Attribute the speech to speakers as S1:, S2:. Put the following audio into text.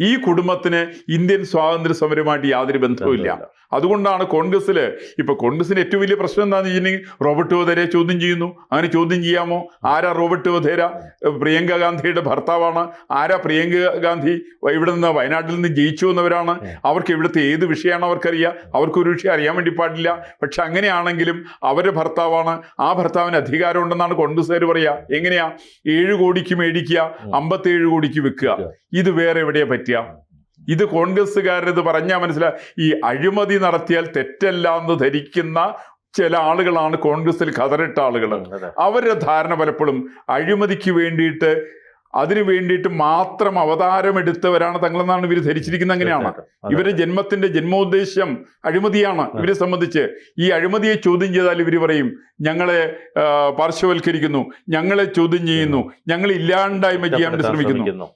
S1: ഈ കുടുംബത്തിന് ഇന്ത്യൻ സ്വാതന്ത്ര്യ സമരവുമായിട്ട് യാതൊരു ബന്ധവുമില്ല. അതുകൊണ്ടാണ് കോൺഗ്രസ്സിൽ ഇപ്പൊ കോൺഗ്രസിന് ഏറ്റവും വലിയ പ്രശ്നം എന്താണെന്ന് വെച്ചിട്ടുണ്ടെങ്കിൽ റോബർട്ട് വധേരയെ ചോദ്യം ചെയ്യുന്നു. അങ്ങനെ ചോദ്യം ചെയ്യാമോ? ആരാ റോബർട്ട് വധേര? പ്രിയങ്ക ഗാന്ധിയുടെ ഭർത്താവാണ്. ആരാ പ്രിയങ്ക ഗാന്ധി? ഇവിടെ നിന്ന് വയനാട്ടിൽ നിന്ന് ജയിച്ചു വന്നവരാണ്. അവർക്ക് ഇവിടുത്തെ ഏത് വിഷയമാണ് അവർക്കറിയാം? അവർക്കൊരു വിഷയം അറിയാൻ വേണ്ടി പാടില്ല. പക്ഷെ അങ്ങനെയാണെങ്കിലും അവരുടെ ഭർത്താവാണ്. ആ ഭർത്താവിന് അധികാരം ഉണ്ടെന്നാണ് കോൺഗ്രസ്സുകാർ പറയുക എങ്ങനെയാ? ഏഴ് കോടിക്ക് മേടിക്കുക അമ്പത്തേഴ് കോടിക്ക് വിൽക്കുക. ഇത് വേറെ എവിടെയാ പറ്റുക ഇത് കോൺഗ്രസ്സുകാരത് പറഞ്ഞാൽ മനസ്സിലാ ഈ അഴിമതി നടത്തിയാൽ തെറ്റല്ല എന്ന് ധരിക്കുന്ന ചില ആളുകളാണ് കോൺഗ്രസിൽ കതറിട്ട ആളുകൾ. അവരുടെ ധാരണ പലപ്പോഴും അഴിമതിക്ക് വേണ്ടിയിട്ട് അതിനു വേണ്ടിയിട്ട് മാത്രം അവതാരമെടുത്തവരാണ് തങ്ങളെന്നാണ് ഇവർ ധരിച്ചിരിക്കുന്നത് അങ്ങനെയാണ്. ഇവരുടെ ജന്മത്തിന്റെ ജന്മോദ്ദേശ്യം അഴിമതിയാണ്. ഇവരെ സംബന്ധിച്ച് ഈ അഴിമതിയെ ചോദ്യം ചെയ്താൽ ഇവർ പറയും ഞങ്ങളെ പാർശ്വവൽക്കരിക്കുന്നു ഞങ്ങളെ ചോദ്യം ചെയ്യുന്നു ഞങ്ങൾ ഇല്ലാണ്ടായ്മ ചെയ്യാൻ
S2: ശ്രമിക്കുന്നു.